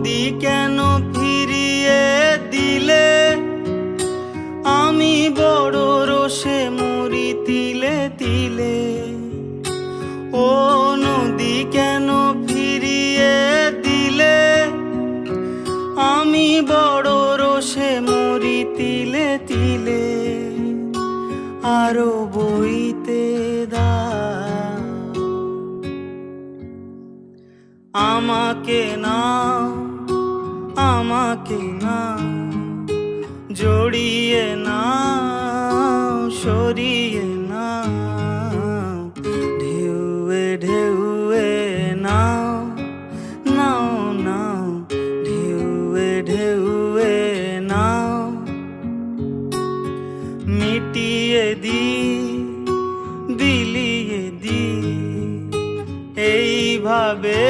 নদী কেন ফিরিয়ে দিলে? আমি বড় রোষে মরি তিলে তিলে। ও নদী কেন ফিরিয়ে দিলে? আমি বড় রোষে মরি তিলে তিলে। আরও বইতে দা আমাকে নাও। আমাকে নাও জড়িয়ে নাও, সরিয়ে না ঢেউয়ে ঢেউয়ে নাও নাও নাও, ঢেউয়ে ঢেউয়ে নাও, মিটিয়ে দি, বিলিয়ে দি, এইভাবে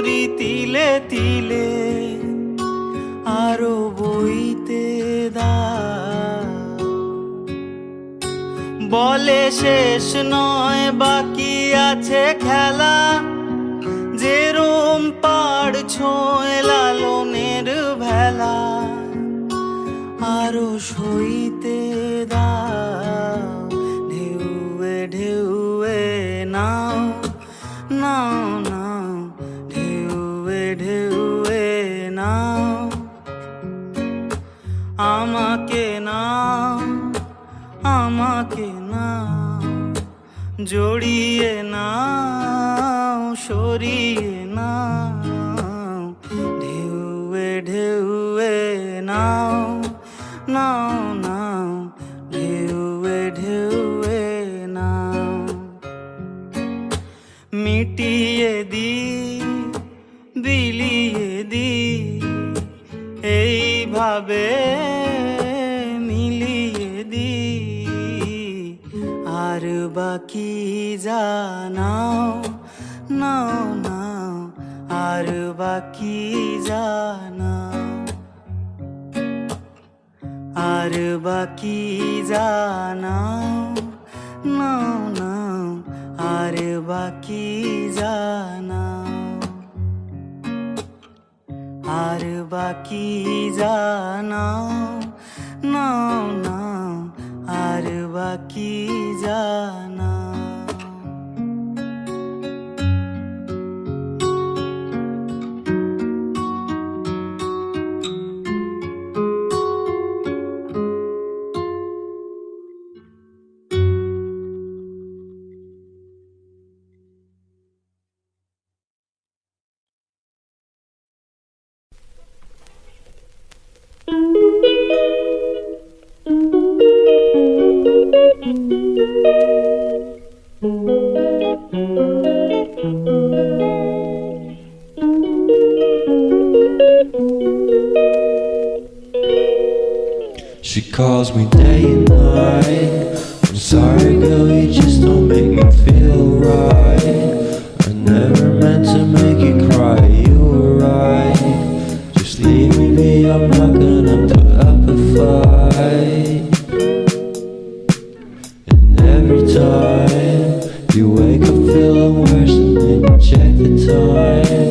মরি তিলে তিলে, আরও বইতে দা বলে শেষ নয়, বাকি আছে খেলা। যেরম পাড় ছোঁয় লালনের ভেলা, আরও সইতে দাও। ঢেউয়ে ঢেউয়ে নাও নাও। আমাকে না জড়িয়ে না সরিয়ে নাও। আর বাকি জানাও নাও নাও আর বাকি জানাও আর বাকি জানাও নাও নাও আর বাকি জানাও আর বাকি জানাও নাও নাও আর বাকি জানাও She calls me day and night. I'm sorry, girl, you just don't make me feel right. I never meant to make you cry, away.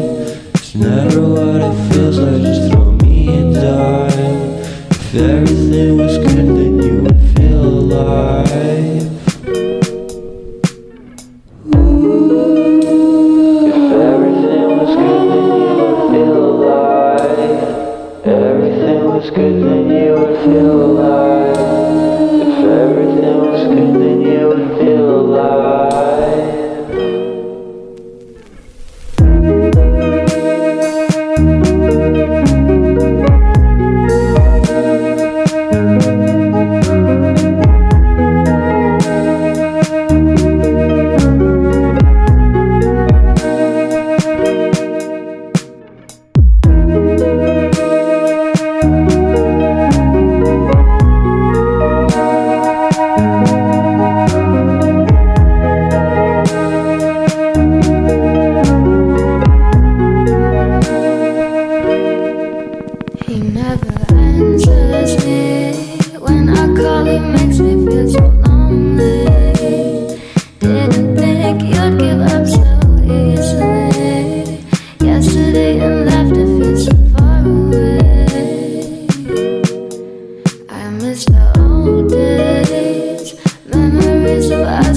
days, memories of.